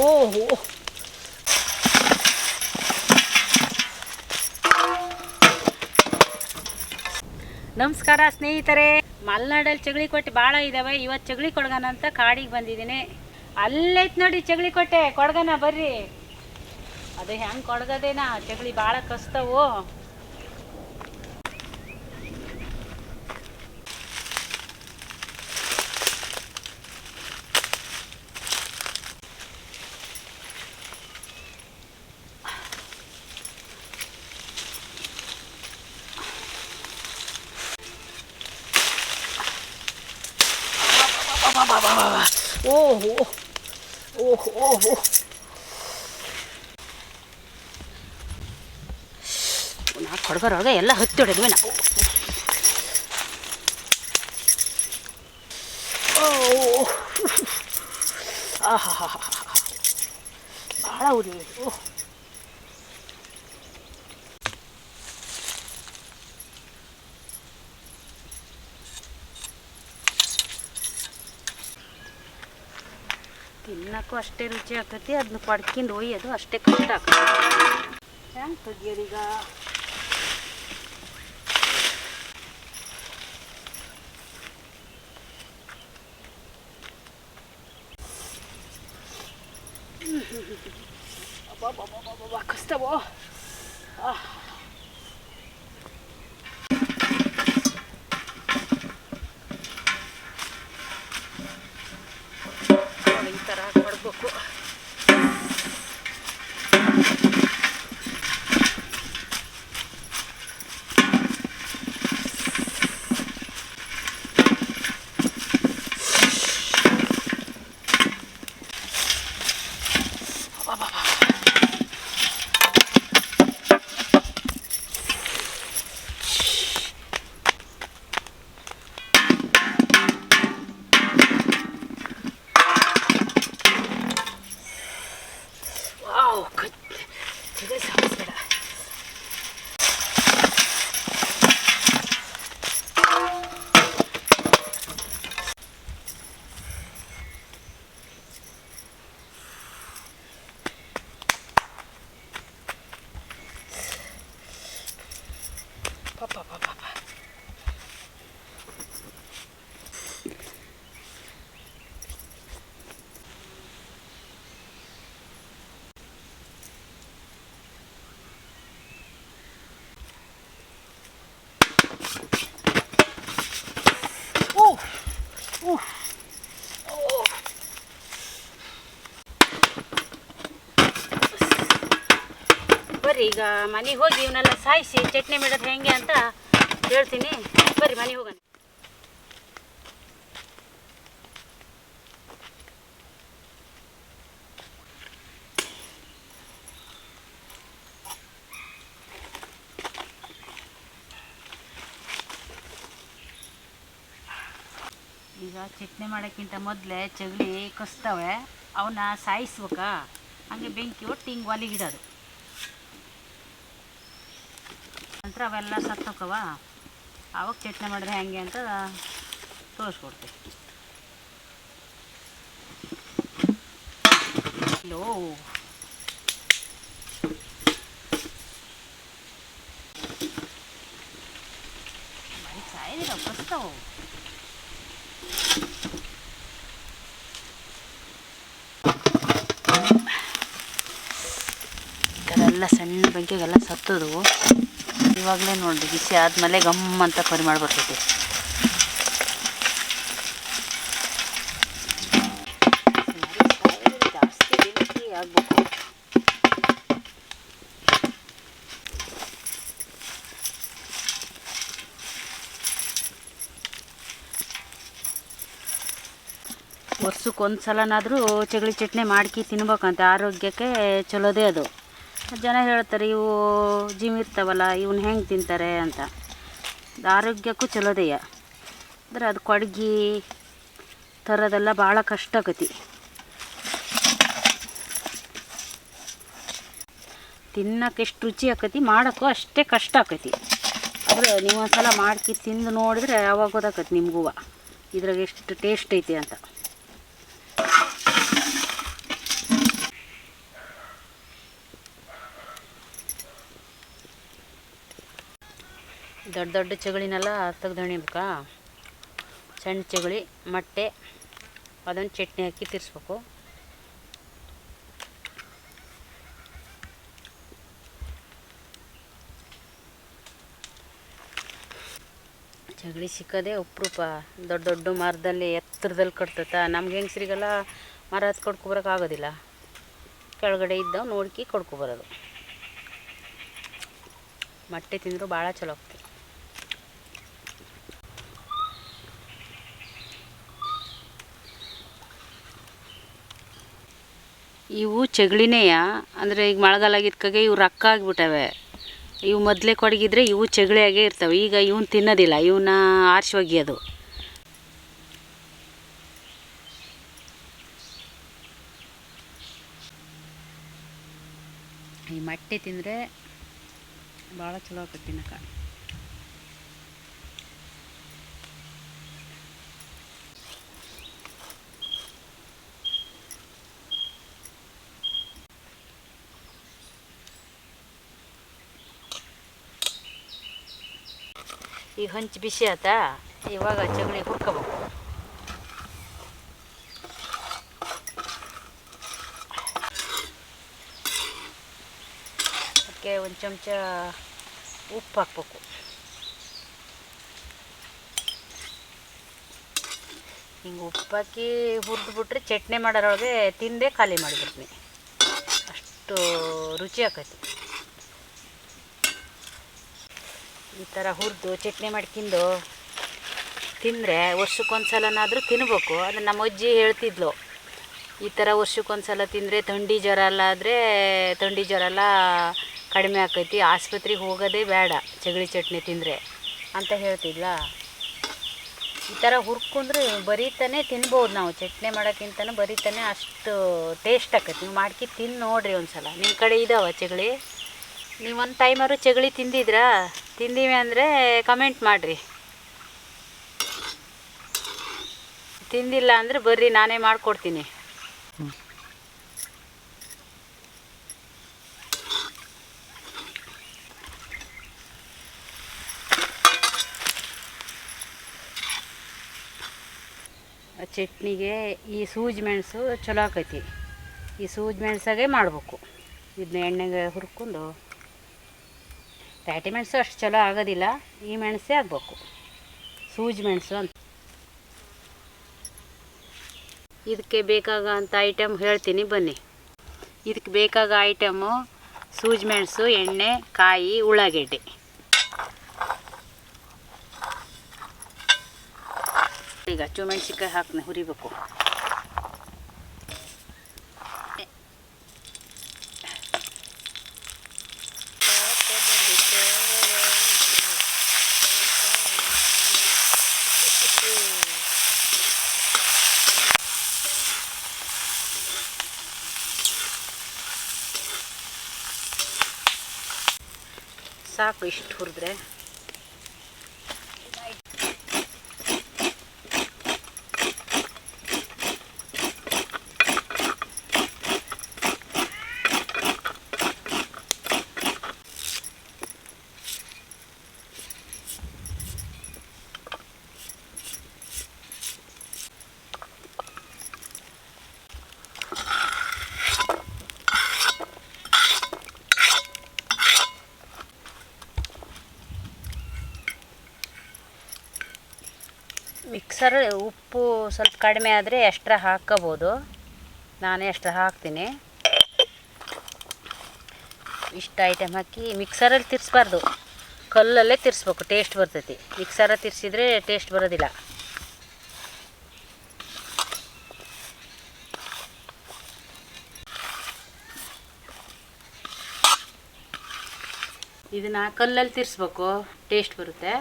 ನಮಸ್ಕಾರ ಸ್ನೇಹಿತರೆ. ಮಲೆನಾಡಲ್ಲಿ ಚಗಳಿ ಕೊಟ್ಟೆ ಭಾಳ ಇದ್ದಾವೆ ಇವತ್ತು ಚಗಳಿ ಕೊಡ್ಗನ ಅಂತ ಕಾಡಿಗೆ ಬಂದಿದ್ದೀನಿ. ಅಲ್ಲೈತ್ ನೋಡಿ ಚಗಳಿ ಕೊಟ್ಟೆ. ಕೊಡ್ಗನ ಬರ್ರಿ. ಅದು ಹೆಂಗೆ ಕೊಡ್ಗದೇನಾ? ಚಗಳಿ ಭಾಳ ಕಸ್ತವು. ಓಹೋ ಓಹೋ ಓಹೋ ನಾ ಕೊಡ್ಬರೋವಾಗ ಎಲ್ಲ ಹತ್ತಿ ಹೊಡೆದ್ವಿ ನಾವು ಓ ಆಹಾ ಭಾಳ ಉರಿ ಓಹ್ ತಿನ್ನಕ್ಕೂ ಅಷ್ಟೇ ರುಚಿ ಆಗ್ತೈತಿ ಅದನ್ನ ಪಡ್ಕಿಂದು ಒಯ್ಯೋದು ಅಷ್ಟೇ ಕಷ್ಟ ಆಗ್ತದೆ ಹೆಂಗೆ ತೆಗಿಯೋದೀಗ ಅಬ್ಬಬ್ಬಬ್ಬಬ್ಬಬ್ಬ, ಕಷ್ಟವೋ ಬರ್ರಿ ಈಗ ಮನೆಗೆ ಹೋಗಿ ಇವನ್ನೆಲ್ಲ ಸಾಯಿಸಿ ಚಟ್ನಿ ಮಾಡೋದು ಹೆಂಗೆ ಅಂತ ಹೇಳ್ತೀನಿ. ಬರ್ರಿ, ಮನೆಗೆ ಹೋಗೋಣ. ಈಗ ಚಟ್ನಿ ಮಾಡೋಕ್ಕಿಂತ ಮೊದಲೇ ಚಗಲಿ ಕಸ್ತವೆ. ಅವನ್ನ ಸಾಯಿಸ್ಬೇಕಾ? ಹಂಗೆ ಬೆಂಕಿ ಒಟ್ಟು ಹಿಂಗೆ ಒಲಿಗಿಡೋದು. ನಂತರ ಅವೆಲ್ಲ ಸತ್ತೋಕವ ಅವಾಗ ಚಟ್ನಿ ಮಾಡಿದ್ರೆ ಹೆಂಗೆ ಅಂತ ತೋರಿಸ್ಕೊಡ್ತೀವಿ ಬರೀ ಸಾಯಿದಿಲ್ಲ ಕಸ್ತವು ಎಲ್ಲ ಸಣ್ಣ ಬೆಂಕಿಗೆಲ್ಲ ಸತ್ತದು. ಇವಾಗಲೇ ನೋಡಿ, ಬಿಸಿ ಆದಮೇಲೆ ಗಮ್ ಅಂತ ಮಾಡಿ ಬರ್ತೈತಿ ವರ್ಷಕ್ಕೊಂದು ಸಲನಾದರೂ ಚಗಳಿ ಚಟ್ನಿ ಮಾಡ್ಕಿ ತಿನ್ಬೇಕಂತ. ಆರೋಗ್ಯಕ್ಕೆ ಚಲೋದೇ ಅದು. ಜನ ಹೇಳ್ತಾರೆ, ಇವು ಜಿಮ್ ಇರ್ತಾವಲ್ಲ ಇವನ್ನ ಹೆಂಗೆ ತಿಂತಾರೆ ಅಂತ. ಆರೋಗ್ಯಕ್ಕೂ ಚಲೋದೆಯ ಅಂದ್ರೆ ಅದು ಕೊಡಗಿ ಥರದೆಲ್ಲ ಭಾಳ ಕಷ್ಟ ಆಕತಿ. ತಿನ್ನಕ್ಕೆ ಎಷ್ಟು ರುಚಿ ಆಕತಿ, ಮಾಡೋಕ್ಕೂ ಅಷ್ಟೇ ಕಷ್ಟ ಆಕತಿ. ಆದರೆ ನೀವು ಒಂದ್ಸಲ ಮಾಡ್ಕಿ ತಿಂದು ನೋಡಿದ್ರೆ ಅವಾಗ ಗೊತ್ತಾಕತಿ ನಿಮಗೂ ಇದ್ರಾಗ ಎಷ್ಟು ಟೇಸ್ಟ್ ಐತಿ ಅಂತ. ದೊಡ್ಡ ದೊಡ್ಡ ಚಗಳಿನೆಲ್ಲ ತೆಗ್ದು ಹಣಿಬೇಕಾ ಸಣ್ಣ ಚಗಳಿ, ಮೊಟ್ಟೆ, ಅದೊಂದು ಚಟ್ನಿ ಹಾಕಿ ತಿರ್ಸ್ಬೇಕು. ಚಗಳಿ ಸಿಕ್ಕದೆ ಉಪ್ರೂಪ. ದೊಡ್ಡ ದೊಡ್ಡ ಮರದಲ್ಲಿ, ಎತ್ತರದಲ್ಲಿ ಕಟ್ತತ. ನಮ್ಗೆ ಹೆಂಗಸ್ರಿಗೆಲ್ಲ ಮರ ಹತ್ತು ಆಗೋದಿಲ್ಲ. ಕೆಳಗಡೆ ಇದ್ದವು ನೋಡ್ಕಿ ಕಡ್ಕೊಬರೋದು ಮೊಟ್ಟೆ ತಿಂದರೂ ಭಾಳ ಚಲೋ ಆಗ್ತದೆ ಇವು ಚಗಳಿನೆಯ? ಅಂದರೆ ಈಗ ಮಳೆಗಾಲ ಆಗಿದ್ಕಾಗೆ ಇವು ರಕ್ಕ ಆಗಿಬಿಟ್ಟವೆ. ಇವು ಮೊದಲೇ ಕೊಡಗಿದ್ರೆ ಇವು ಚಗಳಿಯಾಗೇ ಇರ್ತವೆ. ಈಗ ಇವನ್ನ ತಿನ್ನೋದಿಲ್ಲ. ಇವನ್ನ ಆರ್ಸಿ ಈ ಮಟ್ಟೆ ತಿಂದರೆ ಭಾಳ ಚಲೋ ಆಗ್ತದೆ ತಿನ್ನಕ ಈಗ ಹಂಚು ಬಿಸಿ ಆತ ಇವಾಗ ಚಗಳಿ ಹುರ್ಕೋಬೇಕು ಅದಕ್ಕೆ ಒಂದು ಚಮಚ ಉಪ್ಪು ಹಾಕ್ಬೇಕು ಹಿಂಗೆ ಉಪ್ಪಾಕಿ ಹುರಿದ್ಬಿಟ್ರೆ ಚಟ್ನಿ ಮಾಡೋರೊಳಗೆ ತಿಂದೇ ಖಾಲಿ ಮಾಡಿಬಿಡ್ತೀನಿ ಅಷ್ಟು ರುಚಿ ಆಕೈತಿ ಈ ಥರ ಹುರಿದು ಚಟ್ನಿ ಮಾಡ್ಕೊಂಡು ತಿಂದರೆ ವರ್ಷಕ್ಕೊಂದು ಸಲನಾದರೂ ತಿನ್ಬೇಕು. ಅದು ನಮ್ಮ ಅಜ್ಜಿ ಹೇಳ್ತಿದ್ಲು. ಈ ಥರ ವರ್ಷಕ್ಕೊಂದು ಸಲ ತಿಂದರೆ ಥಂಡಿ ಜ್ವರ ಎಲ್ಲ ಆದರೆ ಥಂಡಿ ಜ್ವರ ಎಲ್ಲ ಕಡಿಮೆ ಆಕೈತಿ. ಆಸ್ಪತ್ರೆಗೆ ಹೋಗೋದೇ ಬೇಡ ಚಗಳಿ ಚಟ್ನಿ ತಿಂದರೆ ಅಂತ ಹೇಳ್ತಿದ್ಲ. ಈ ಥರ ಹುರ್ಕೊಂಡ್ರೆ ಬರೀತಾನೆ ತಿನ್ಬೋದು ನಾವು. ಚಟ್ನಿ ಮಾಡೋಕ್ಕಿಂತನೂ ಬರೀತಾನೆ ಅಷ್ಟು ಟೇಸ್ಟ್ ಆಕೈತಿ. ನೀವು ಮಾಡ್ಕಿ ತಿಂದು ನೋಡಿರಿ ಒಂದು ಸಲ ನಿಮ್ಮ ಕಡೆ ಇದಾವ ಚಗಳಿ? ನೀವು ಒಂದು ಟೈಮರು ಚಗಳಿ ತಿಂದಿದ್ರಾ? ತಿಂದೀವಿ ಅಂದರೆ ಕಮೆಂಟ್ ಮಾಡಿರಿ. ತಿಂದಿಲ್ಲ ಅಂದರೆ ಬರ್ರಿ, ನಾನೇ ಮಾಡಿಕೊಡ್ತೀನಿ. ಚಟ್ನಿಗೆ ಈ ಸೂಜಿ ಮೆಣಸು ಚಲೋ ಆಕೈತಿ. ಈ ಸೂಜಿ ಮೆಣಸಾಗೆ ಮಾಡಬೇಕು. ಇದನ್ನ ಎಣ್ಣೆಗೆ ಹುರ್ಕೊಂಡು ಪ್ಯಾಟಿ ಮೆಣಸು ಅಷ್ಟು ಚಲೋ ಆಗೋದಿಲ್ಲ. ಈ ಮೆಣಸೇ ಆಗಬೇಕು. ಸೂಜಿ ಮೆಣಸು ಅಂತ. ಇದಕ್ಕೆ ಬೇಕಾಗಂಥ ಐಟಮ್ ಹೇಳ್ತೀನಿ, ಬನ್ನಿ. ಇದಕ್ಕೆ ಬೇಕಾಗೋ ಐಟಮು ಸೂಜಿ ಮೆಣಸು, ಎಣ್ಣೆ, ಕಾಯಿ, ಉಳ್ಳಾಗಡ್ಡೆ. ಈಗ ಮೆಣಸಿನ್ಕಾಯಿ ಹಾಕಿ ಹುರಿಬೇಕು. ಸಾಕು ಇಷ್ಟು ಹುರಿದ್ರೆ. ಮಿಕ್ಸರ್ ಉಪ್ಪು ಸ್ವಲ್ಪ ಕಡಿಮೆ ಆದರೆ ಎಕ್ಸ್ಟ್ರಾ ಹಾಕ್ಕೋಬೋದು ನಾನೇ ಎಕ್ಸ್ಟ್ರಾ ಹಾಕ್ತೀನಿ. ಇಷ್ಟು ಐಟಮ್ ಹಾಕಿ ಮಿಕ್ಸರಲ್ಲಿ ತಿರ್ಸ್ಬಾರ್ದು. ಕಲ್ಲಲ್ಲೇ ತಿರ್ಸ್ಬೇಕು ಟೇಸ್ಟ್ ಬರ್ತೈತಿ. ಮಿಕ್ಸರ ತಿರ್ಸಿದ್ರೆ ಟೇಸ್ಟ್ ಬರೋದಿಲ್ಲ. ಇದನ್ನು ಕಲ್ಲಲ್ಲಿ ತಿರ್ಸ್ಬೇಕು ಟೇಸ್ಟ್ ಬರುತ್ತೆ.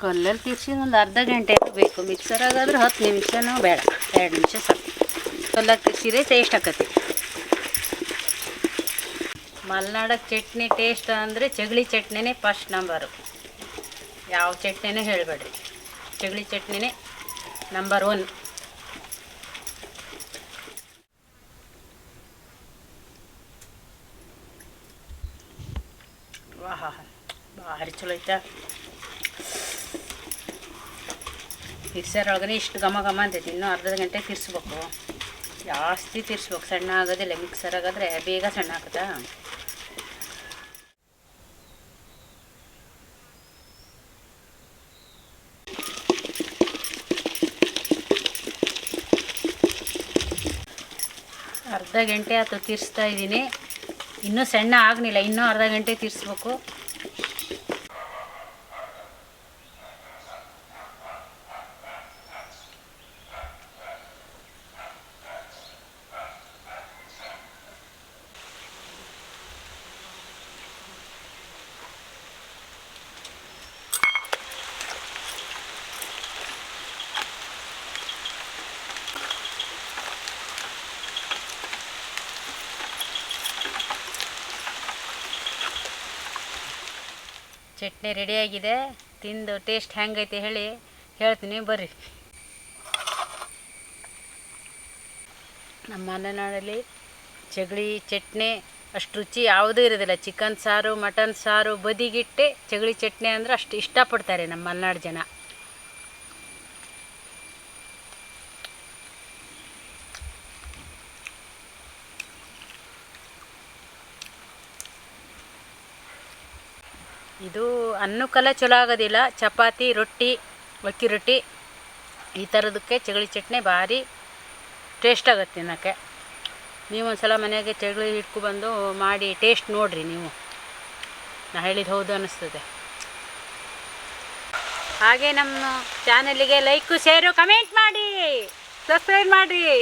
ಕಲ್ಲಲ್ಲಿ ತಿರ್ಸಿ ಒಂದು ಅರ್ಧ ಗಂಟೆ ಬೇಕು. ಮಿಕ್ಸರಾಗಾದ್ರೆ ಹತ್ತು ನಿಮಿಷನೂ ಬೇಡ. ಎರಡು ನಿಮಿಷ ಸಾಕು. ಕಲ್ಲ ತಿರ್ಸಿದ್ರೆ ಟೇಸ್ಟ್ ಆಕತಿ ಮಲೆನಾಡಕ್ಕೆ ಚಟ್ನಿ ಟೇಸ್ಟ್ ಅಂದರೆ ಚಗಳಿ ಚಟ್ನಿನೇ ಫಸ್ಟ್ ನಂಬರು ಯಾವ ಚಟ್ನಿನೂ ಹೇಳಬೇಡ್ರಿ. ಚಗಳಿ ಚಟ್ನಿನೇ ನಂಬರ್ ಒನ್ ವಾಹ, ಭಾರಿ ಚಲೋ ಐತೆ? ಮಿಕ್ಸರ್ ಒಳಗಡೆ ಇಷ್ಟು ಘಮ ಘಮ ಅಂತೈತಿ ಇನ್ನೂ ಅರ್ಧ ಗಂಟೆ ತಿರ್ಸ್ಬೇಕು. ಜಾಸ್ತಿ ತಿರ್ಸ್ಬೇಕು. ಸಣ್ಣ ಆಗೋದಿಲ್ಲ. ಮಿಕ್ಸರ್ ಆಗಾದ್ರೆ ಬೇಗ ಸಣ್ಣ ಆಗ್ತದ? ಅರ್ಧ ಗಂಟೆ ಆಯ್ತು ತಿರ್ಸ್ತಾ ಇದ್ದೀನಿ. ಇನ್ನೂ ಸಣ್ಣ ಆಗಲಿಲ್ಲ. ಇನ್ನೂ ಅರ್ಧ ಗಂಟೆ ತಿರ್ಸ್ಬೇಕು. ಚಟ್ನಿ ರೆಡಿಯಾಗಿದೆ. ತಿಂದು ಟೇಸ್ಟ್ ಹೆಂಗೈತೆ ಹೇಳಿ ಹೇಳ್ತೀನಿ, ಬರ್ರಿ. ನಮ್ಮ ಮಲೆನಾಡಲ್ಲಿ ಚಗಳಿ ಚಟ್ನಿ ಅಷ್ಟು ರುಚಿ ಯಾವುದೂ ಇರೋದಿಲ್ಲ. ಚಿಕನ್ ಸಾರು, ಮಟನ್ ಸಾರು, ಬದಿಗಿಟ್ಟೆ ಚಗಳಿ ಚಟ್ನಿ ಅಂದ್ರೆ ಅಷ್ಟು ಇಷ್ಟಪಡ್ತಾರೆ ನಮ್ಮ ಮಲೆನಾಡು ಜನ. ಇದು ಅನ್ನಕ್ಕೆಲ್ಲ ಚಲೋ ಆಗೋದಿಲ್ಲ ಚಪಾತಿ, ರೊಟ್ಟಿ, ಅಕ್ಕಿ ರೊಟ್ಟಿ, ಈ ಥರದಕ್ಕೆ ಚಗಳಿ ಚಟ್ನಿ ಭಾರಿ ಟೇಸ್ಟ್ ಆಗುತ್ತೆ ತಿನ್ನೋಕ್ಕೆ. ನೀವು ಸಲ ಮನೆಗೆ ಚಗಳಿ ಹಿಡ್ಕೊಬಂದು ಮಾಡಿ ಟೇಸ್ಟ್ ನೋಡಿರಿ ನೀವು. ನಾ ಹೇಳಿದ ಹೌದು ಅನ್ನಿಸ್ತದೆ. ಹಾಗೆ ನಮ್ಮ ಚಾನಲಿಗೆ ಲೈಕು ಶೇರು ಕಮೆಂಟ್ ಮಾಡಿ. ಸಬ್ಸ್ಕ್ರೈಬ್ ಮಾಡಿರಿ.